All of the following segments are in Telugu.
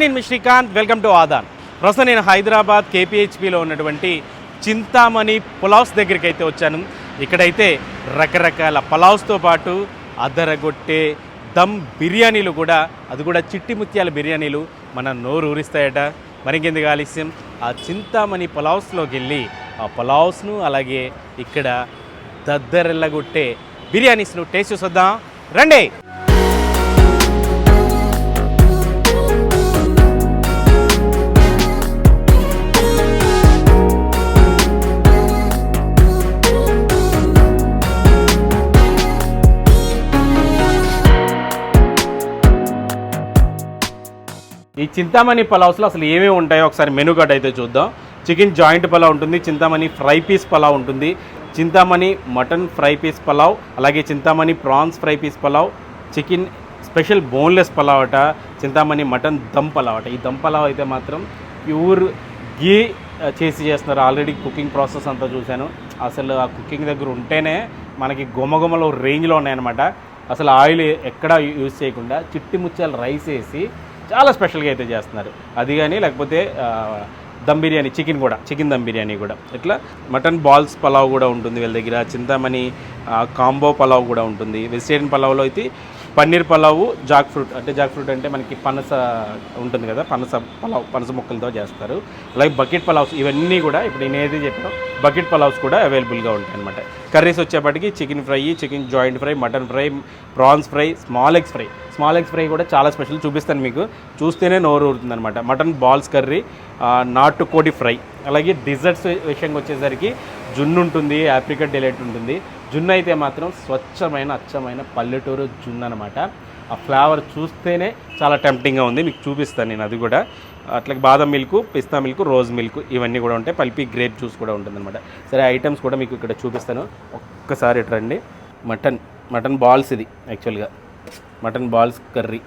నేను మీ శ్రీకాంత్. వెల్కమ్ టు ఆదాన్ ప్రస్తుతం నేను హైదరాబాద్ కేపీహెచ్పిలో ఉన్నటువంటి చింతామణి పులావ్స్ దగ్గరికి అయితే వచ్చాను. ఇక్కడైతే రకరకాల పులావ్స్తో పాటు అదరగొట్టే దమ్ బిర్యానీలు కూడా అది కూడా చిట్టి ముత్యాల బిర్యానీలు మన నోరు ఊరిస్తాయట. మరికెందుకు ఆలస్యం? ఆ చింతామణి పులావ్స్లోకి వెళ్ళి ఆ పులావ్స్ను అలాగే ఇక్కడ దద్దరెల్లగొట్టే బిర్యానీస్ను టేస్ట్ చూసొద్దాం. రండి! ఈ చింతామణి పలావ్స్లో అసలు ఏమేమి ఉంటాయో ఒకసారి మెనూ కార్డ్ అయితే చూద్దాం. చికెన్ జాయింట్ పలావ్ ఉంటుంది చింతామణి ఫ్రై పీస్ పలావ్ ఉంటుంది. Chintamani mutton fry piece pulao అలాగే Chintamani prawns fry piece pulao chicken special boneless pulao అట చింతామణి మటన్ దమ్ పలావ్ అట. ఈ దమ్ పలావ్ అయితే మాత్రం ప్యూర్ గీ చేసి చేస్తున్నారు. ఆల్రెడీ కుకింగ్ ప్రాసెస్ అంతా చూశాను. అసలు ఆ కుకింగ్ దగ్గర ఉంటేనే మనకి గుమగుమలో రేంజ్లో ఉన్నాయన్నమాట. అసలు ఆయిల్ ఎక్కడా యూజ్ చేయకుండా చిట్టి ముచ్చాలు రైస్ వేసి చాలా స్పెషల్గా అయితే చేస్తున్నారు. అది కానీ లేకపోతే దమ్ బిర్యానీ చికెన్ కూడా చికెన్ దమ్ బిర్యానీ కూడా. ఇట్లా మటన్ బాల్స్ పలావ్ కూడా ఉంటుంది వీళ్ళ దగ్గర. చింతామణి కాంబో పలావ్ కూడా ఉంటుంది. వెజిటేరియన్ పలావ్లో అయితే పన్నీర్ పలావు జాక్ ఫ్రూట్. అంటే జాక్ ఫ్రూట్ అంటే మనకి పనస ఉంటుంది కదా పనస పలావ్ పనస ముక్కలతో చేస్తారు. అలాగే బకెట్ పలావ్స్ ఇవన్నీ కూడా ఇప్పుడు నేను ఏది చెప్పాను బకెట్ పలావ్స్ కూడా అవైలబుల్గా ఉంటాయి అనమాట కర్రీస్ వచ్చేప్పటికి chicken fry chicken joint fry mutton fry prawns fry small eggs fry. Small eggs fry కూడా చాలా స్పెషల్ చూపిస్తాను మీకు. చూస్తేనే నోరు ఊరుతుంది అనమాట మటన్ బాల్స్ కర్రీ నాటుకోడి ఫ్రై. అలాగే డిజర్ట్స్ విషయంగా వచ్చేసరికి జున్ను ఉంటుంది ఆప్రికట్ డిలైట్ ఉంటుంది. జున్ను అయితే మాత్రం స్వచ్ఛమైన అచ్చమైన పల్లెటూరు జున్ను అనమాట ఆ ఫ్లేవర్ చూస్తేనే చాలా టెంప్టింగ్గా ఉంది. మీకు చూపిస్తాను నేను అది కూడా. అట్లాగే బాదం మిల్క్ పిస్తా మిల్క్ రోజ్ మిల్క్ ఇవన్నీ కూడా ఉంటాయి. పల్పి గ్రేప్ జ్యూస్ కూడా ఉంటుందన్నమాట. సరే ఐటమ్స్ కూడా మీకు ఇక్కడ చూపిస్తాను. ఒక్కసారి రండి. మటన్ మటన్ బాల్స్ ఇది యాక్చువల్గా. Mutton balls curry.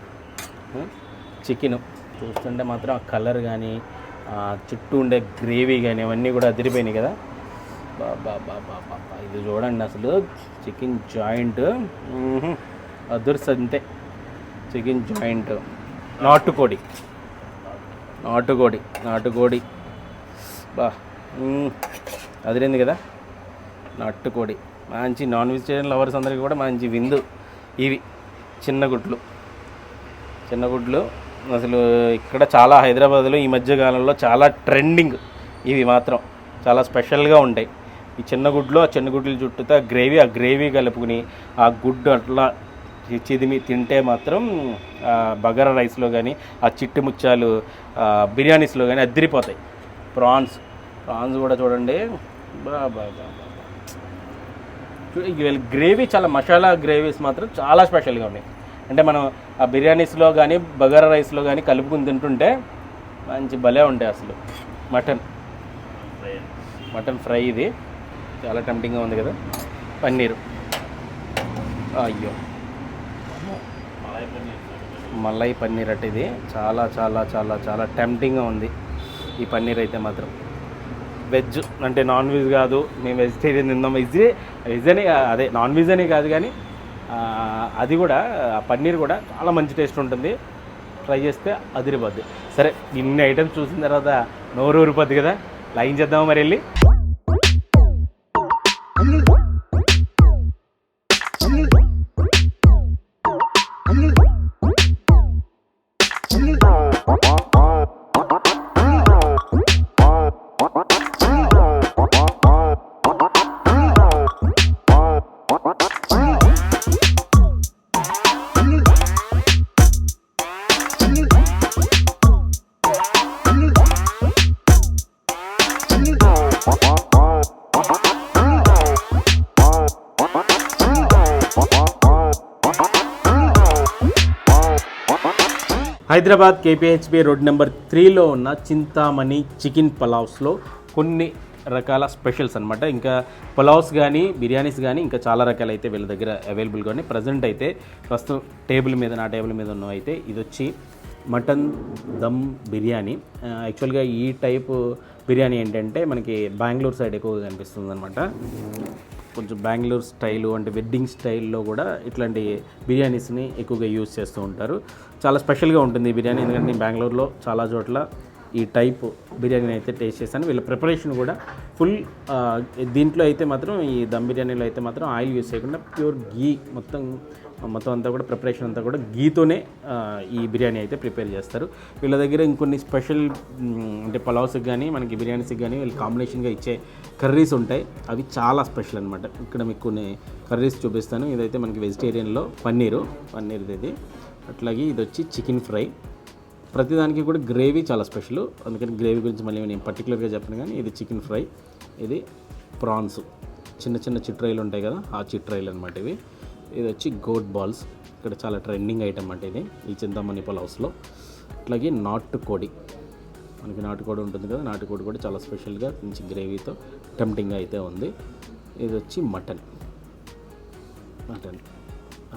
చికెన్. చూస్తుంటే మాత్రం ఆ కలర్ కానీ చుట్టూ ఉండే గ్రేవీ కానీ అవన్నీ కూడా అదిరిపోయినాయి కదా. బాబా బాబా బాబా ఇది చూడండి అసలు. Chicken joint. అదుర్స్ అంతే చికెన్ జాయింట్. నాటుకోడి. నాటుకోడి. నాటుకోడి. బా అదిరింది కదా. నాటుకోడి. మంచి నాన్ వెజిటేరియన్ లవర్స్ అందరికీ కూడా మంచి విందు. ఇవి చిన్న గుడ్లు. చిన్న గుడ్లు. అసలు ఇక్కడ చాలా హైదరాబాద్లో ఈ మధ్య కాలంలో చాలా ట్రెండింగ్ ఇవి మాత్రం. చాలా స్పెషల్గా ఉంటాయి. ఈ చిన్న గుడ్లు ఆ చిన్న గుడ్లు చుట్టూతో గ్రేవీ ఆ గ్రేవీ కలుపుకుని ఆ గుడ్డు అట్లా చిదిమి తింటే మాత్రం బగారా రైస్లో కానీ ఆ చిట్టి ముత్యాలు బిర్యానీస్లో కానీ అద్దరిపోతాయి. ప్రాన్స్ ప్రాన్స్ కూడా చూడండి. బా బా గ్రేవీ చాలా మసాలా గ్రేవీస్ మాత్రం చాలా స్పెషల్గా ఉన్నాయి. అంటే మనం ఆ బిర్యానీస్లో కానీ బగారా రైస్లో కానీ కలుపుకుని తింటుంటే మంచి భలే ఉంటాయి అసలు. మటన్. మటన్ ఫ్రై ఇది. చాలా టెంప్టింగ్గా ఉంది కదా. పన్నీరు. అయ్యో. మలై పన్నీర్ అట్ ఇది. చాలా చాలా చాలా చాలా టెంప్టింగ్గా ఉంది. ఈ పన్నీర్ అయితే మాత్రం. వెజ్ అంటే నాన్ వెజ్ కాదు. మేము వెజిటేరియన్ తిందాం వెజ్ వెజ్ అని అదే నాన్ వెజ్ అని కాదు కానీ అది కూడా ఆ పన్నీర్ కూడా చాలా మంచి టేస్ట్ ఉంటుంది. ట్రై చేస్తే అదిరిపోద్ది. సరే ఇన్ని ఐటమ్స్ చూసిన తర్వాత నోరు ఊరిపోద్ది కదా? లైన్ చేద్దామా మరి వెళ్ళి? హైదరాబాద్ కేపీహెచ్బి రోడ్ నెంబర్ త్రీలో ఉన్న చింతామణి చికెన్ పలావ్స్లో కొన్ని రకాల స్పెషల్స్ అనమాట ఇంకా పలావ్స్ కానీ బిర్యానీస్ కానీ ఇంకా చాలా రకాలు అయితే వీళ్ళ దగ్గర అవైలబుల్గా ఉన్నాయి. ప్రజెంట్ అయితే ప్రస్తుతం టేబుల్ మీద నా టేబుల్ మీద ఉన్న అయితే ఇది వచ్చి మటన్ దమ్ బిర్యానీ. యాక్చువల్గా ఈ టైప్ బిర్యానీ ఏంటంటే మనకి బెంగళూరు సైడ్ ఎక్కువగా కనిపిస్తుంది అనమాట కొంచెం బెంగళూరు స్టైలు అంటే వెడ్డింగ్ స్టైల్లో కూడా ఇట్లాంటి బిర్యానీస్ని ఎక్కువగా యూజ్ చేస్తూ ఉంటారు. చాలా స్పెషల్గా ఉంటుంది ఈ బిర్యానీ ఎందుకంటే నేను బెంగళూరులో చాలా చోట్ల ఈ టైప్ బిర్యానీని అయితే టేస్ట్ చేశాను. వీళ్ళ ప్రిపరేషన్ కూడా ఫుల్ దీంట్లో అయితే మాత్రం ఈ దమ్ బిర్యానీలో అయితే మాత్రం ఆయిల్ యూస్ చేయకుండా ప్యూర్ గీ మొత్తం మొత్తం అంతా కూడా ప్రిపరేషన్ అంతా కూడా గీతోనే ఈ బిర్యానీ అయితే ప్రిపేర్ చేస్తారు. వీళ్ళ దగ్గర ఇంకొన్ని స్పెషల్ అంటే పలావ్స్కి కానీ మనకి బిర్యానీస్కి కానీ వీళ్ళు కాంబినేషన్గా ఇచ్చే కర్రీస్ ఉంటాయి. అవి చాలా స్పెషల్ అనమాట ఇక్కడ మీకు కొన్ని కర్రీస్ చూపిస్తాను. ఇదైతే మనకి వెజిటేరియన్లో పన్నీరు పన్నీర్ ఇది అట్లాగే ఇది వచ్చి చికెన్ ఫ్రై. ప్రతిదానికి కూడా గ్రేవీ చాలా స్పెషల్. అందుకని గ్రేవీ గురించి మళ్ళీ నేను పర్టికులర్గా చెప్పను కానీ ఇది చికెన్ ఫ్రై. ఇది ప్రాన్స్. చిన్న చిన్న చిట్రైలు ఉంటాయి కదా ఆ చిట్రైలు అనమాట ఇవి. ఇది వచ్చి గోట్ బాల్స్. ఇక్కడ చాలా ట్రెండింగ్ ఐటమ్ అంటే ఇది ఈ చింతామణి పలావ్స్లో అట్లాగే నాటు కోడి మనకి నాటుకోడి ఉంటుంది కదా నాటుకోడి కూడా చాలా స్పెషల్గా మంచి గ్రేవీతో టెంప్టింగ్ అయితే ఉంది. ఇది వచ్చి మటన్. మటన్.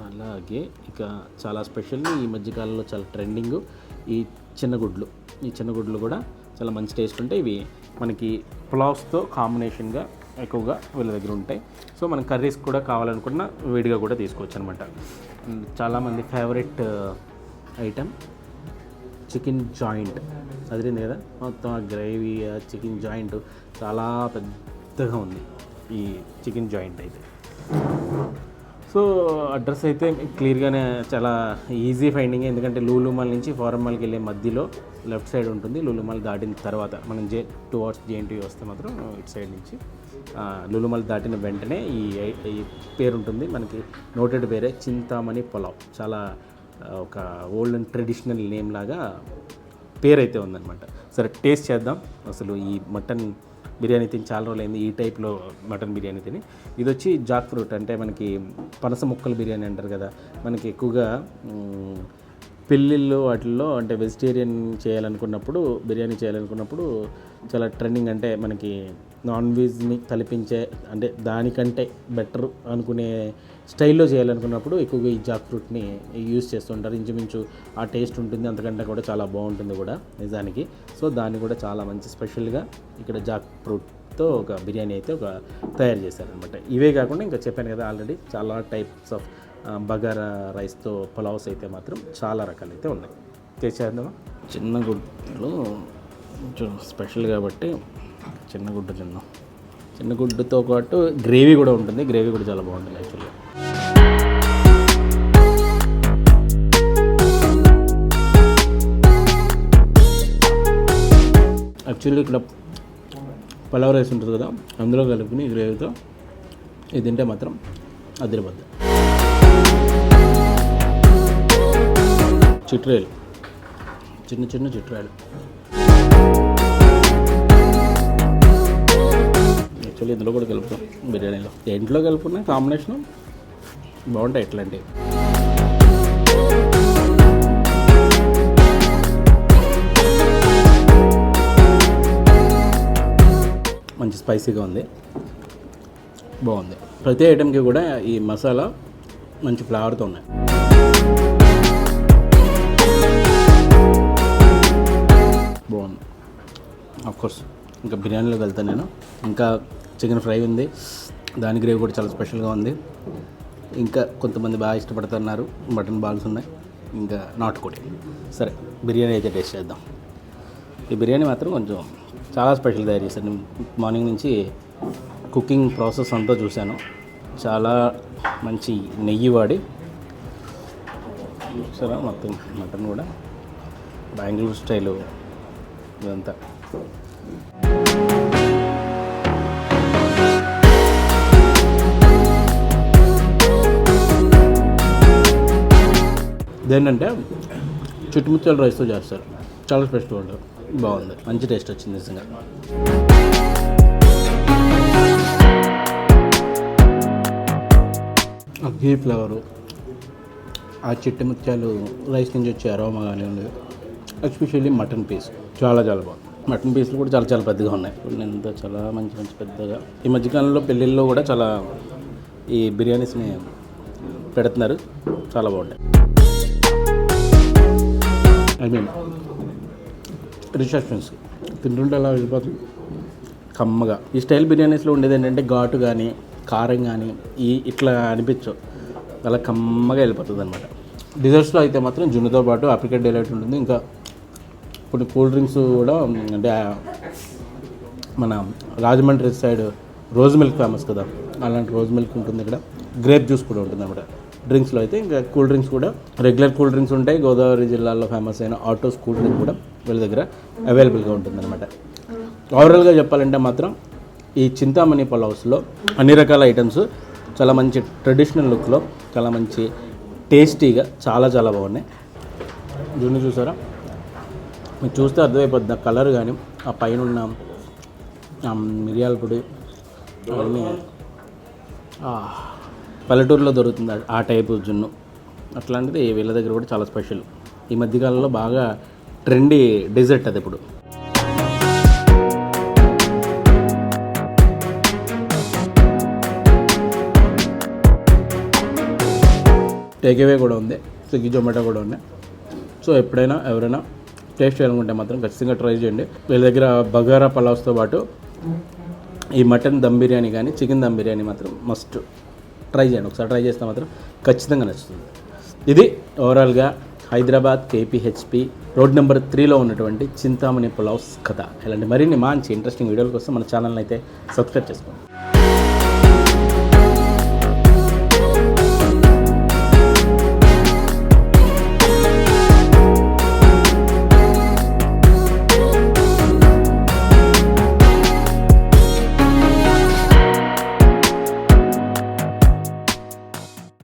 అలాగే ఇక చాలా స్పెషల్ ఈ మధ్యకాలంలో చాలా ట్రెండింగ్ ఈ చిన్న గుడ్లు ఈ చిన్న గుడ్లు కూడా చాలా మంచి టేస్ట్ ఉంటాయి. ఇవి మనకి పులావ్స్తో కాంబినేషన్గా ఎక్కువగా వీళ్ళ దగ్గర ఉంటాయి. సో మనం కర్రీస్ కూడా కావాలనుకున్న వేడిగా కూడా తీసుకోవచ్చు అనమాట చాలామంది ఫేవరెట్ ఐటమ్ చికెన్ జాయింట్ అదిరింది కదా? మొత్తం ఆ గ్రేవీ ఆ చికెన్ జాయింట్ చాలా పెద్దగా ఉంది. ఈ చికెన్ జాయింట్ అయితే. సో అడ్రస్ అయితే క్లియర్గానే చాలా ఈజీ ఫైండింగ్ ఎందుకంటే లూలుమాల్ నుంచి ఫారమ్మాల్కి వెళ్ళే మధ్యలో లెఫ్ట్ సైడ్ ఉంటుంది. లూలుమాల్ దాటిన తర్వాత మనం జే టూ అవర్స్ జేఎన్టీ వస్తే మాత్రం ఇటు సైడ్ నుంచి ఆ, లూలుమాల్ దాటిన వెంటనే ఈ ఈ పేరు ఉంటుంది. మనకి నోటెడ్ పేరే చింతామణి పొలావ్. చాలా ఒక ఓల్డ్ అండ్ ట్రెడిషనల్ నేమ్ లాగా పేరు అయితే ఉందన్నమాట. సరే టేస్ట్ చేద్దాం. అసలు ఈ మటన్ బిర్యానీ తిని చాలా రోజులైంది ఈ టైప్లో మటన్ బిర్యానీ తిని. ఇది వచ్చి జాక్ ఫ్రూట్ అంటే మనకి పనస ముక్కల బిర్యానీ అంటారు కదా మనకి ఎక్కువగా పెళ్ళిళ్ళు వాటిల్లో అంటే వెజిటేరియన్ చేయాలనుకున్నప్పుడు బిర్యానీ చేయాలనుకున్నప్పుడు చాలా ట్రెండింగ్ అంటే మనకి నాన్ వెజ్ని కల్పించే అంటే దానికంటే బెటర్ అనుకునే స్టైల్లో చేయాలనుకున్నప్పుడు ఎక్కువగా ఈ జాక్ ఫ్రూట్ని యూజ్ చేస్తుంటారు ఇంచుమించు ఆ టేస్ట్ ఉంటుంది అంతకంటే కూడా చాలా బాగుంటుంది కూడా నిజానికి. సో దాన్ని కూడా చాలా మంచి స్పెషల్గా ఇక్కడ జాక్ ఫ్రూట్తో ఒక బిర్యానీ అయితే ఒక తయారు చేశారనమాట. ఇవే కాకుండా ఇంకా చెప్పాను కదా ఆల్రెడీ చాలా టైప్స్ ఆఫ్ బగారా రైస్తో పులావ్స్ అయితే మాత్రం చాలా రకాలు అయితే ఉన్నాయి. తెచ్చేద్దామా? చిన్న గుడ్డలో కొంచెం స్పెషల్ కాబట్టి చిన్న గుడ్డు తిన్నాం. చిన్న గుడ్డుతో పాటు గ్రేవీ కూడా ఉంటుంది. గ్రేవీ కూడా చాలా బాగుంటుంది యాక్చువల్గా. యాక్చువల్లీ ఇక్కడ పలావ్ రైస్ ఉంటుంది కదా అందులో కలుపుకుని గ్రేవీతో ఇది తింటే మాత్రం అదిరిపోద్ది. చిట్రాయలు చిన్న చిన్న చిట్రాయలు యాక్చువల్లీ ఇందులో కూడా కలుపుతాం బిర్యానీలో. దేంట్లో కలుపుకున్న కాంబినేషన్? బాగుంటాయి ఇట్లాంటివి. మంచి స్పైసీగా ఉంది. బాగుంది. ప్రతి ఐటెంకి కూడా ఈ మసాలా మంచి ఫ్లేవర్తో ఉన్నాయి. కోర్స్ ఇంకా బిర్యానీలోకి వెళ్తాను నేను. ఇంకా చికెన్ ఫ్రై ఉంది. దాని గ్రేవీ కూడా చాలా స్పెషల్గా ఉంది. ఇంకా కొంతమంది బాగా ఇష్టపడుతున్నారు. మటన్ బాల్స్ ఉన్నాయి. ఇంకా నాటుకోడి. సరే బిర్యానీ అయితే టేస్ట్ చేద్దాం. ఈ బిర్యానీ మాత్రం కొంచెం చాలా స్పెషల్ తయారు చేశాను మార్నింగ్ నుంచి కుకింగ్ ప్రాసెస్ అంతా చూశాను. చాలా మంచి నెయ్యి వాడి. చూసారా మొత్తం మటన్ కూడా. బెంగళూరు స్టైలు ఇదంతా. ఇదేంటంటే చుట్టుముత్యాల రైస్తో చేస్తారు. చాలా స్పెషల్ ఉంటుంది. బాగుంది. మంచి టేస్ట్ వచ్చింది నిజంగా. ఆ ఘీ ఫ్లేవరు ఆ చిట్టి ముత్యాలు రైస్ నుంచి వచ్చే అరోమా కానివ్వండి ఎస్పెషల్లీ మటన్ పీస్ చాలా చాలా బాగుంది. మటన్ పీస్లు కూడా చాలా చాలా పెద్దగా ఉన్నాయి. ఇప్పుడు ఎంత చాలా మంచి మంచి పెద్దగా. ఈ మధ్యకాలంలో పెళ్ళిళ్ళలో కూడా చాలా ఈ బిర్యానీస్ని పెడుతున్నారు. చాలా బాగుంటాయి. I mean receptions. తింటుంటే అలా వెళ్ళిపోతుంది. కమ్మగా. ఈ స్టైల్ బిర్యానీస్లో ఉండేది ఏంటంటే ఘాటు కానీ కారం కానీ ఈ ఇట్లా అనిపించవు. అలా కమ్మగా వెళ్ళిపోతుంది అనమాట డిజర్ట్స్లో అయితే మాత్రం జున్నుతో పాటు ఆప్రికెట్ డైలైట్ ఉంటుంది. ఇంకా కొన్ని కూల్ డ్రింక్స్ కూడా అంటే మన Rajahmundry side rose milk famous కదా అలాంటి రోజ్ మిల్క్ ఉంటుంది ఇక్కడ. గ్రేప్ జ్యూస్ కూడా ఉంటుంది అనమాట డ్రింక్స్లో అయితే ఇంకా కూల్ డ్రింక్స్ కూడా రెగ్యులర్ కూల్ డ్రింక్స్ ఉంటాయి. గోదావరి జిల్లాలో ఫేమస్ అయిన ఆటోస్ కూల్ డ్రింక్ కూడా వీళ్ళ దగ్గర అవైలబుల్గా ఉంటుంది అనమాట ఓవరాల్గా చెప్పాలంటే మాత్రం ఈ చింతామణి పలావ్స్లో అన్ని రకాల ఐటమ్స్ చాలా మంచి ట్రెడిషనల్ లుక్లో చాలా మంచి టేస్టీగా చాలా చాలా బాగున్నాయి. జూని చూసారా? మీరు చూస్తే అర్థమైపోద్ది. ఆ కలర్ కానీ ఆ పైన ఉన్న ఆ మిరియాల పొడి అవన్నీ. పల్లెటూరులో దొరుకుతుంది ఆ- ఆ టైపు జున్ను. అట్లాంటిది వీళ్ళ దగ్గర కూడా చాలా స్పెషల్ ఈ మధ్యకాలంలో బాగా ట్రెండీ డెజర్ట్ అది ఇప్పుడు. టేక్అవే కూడా ఉంది. స్విగ్గీ జొమాటో కూడా ఉన్నాయి. సో ఎప్పుడైనా ఎవరైనా టేస్ట్ చేయాలనుకుంటే మాత్రం ఖచ్చితంగా ట్రై చేయండి. వీళ్ళ దగ్గర బగారా పలావ్స్తో పాటు ఈ మటన్ దమ్ బిర్యానీ కానీ చికెన్ దమ్ బిర్యానీ మాత్రం మస్ట్ ట్రై చేయండి. ఒకసారి ట్రై చేస్తే మాత్రం ఖచ్చితంగా నచ్చుతుంది. ఇది ఓవరాల్గా హైదరాబాద్ కేపీహెచ్పి రోడ్ నెంబర్ త్రీలో ఉన్నటువంటి చింతామణి పులావ్స్ కథ. ఇలాంటి మరిన్ని మంచి ఇంట్రెస్టింగ్ వీడియోల కోసం మన ఛానల్ని అయితే సబ్స్క్రైబ్ చేసుకోండి.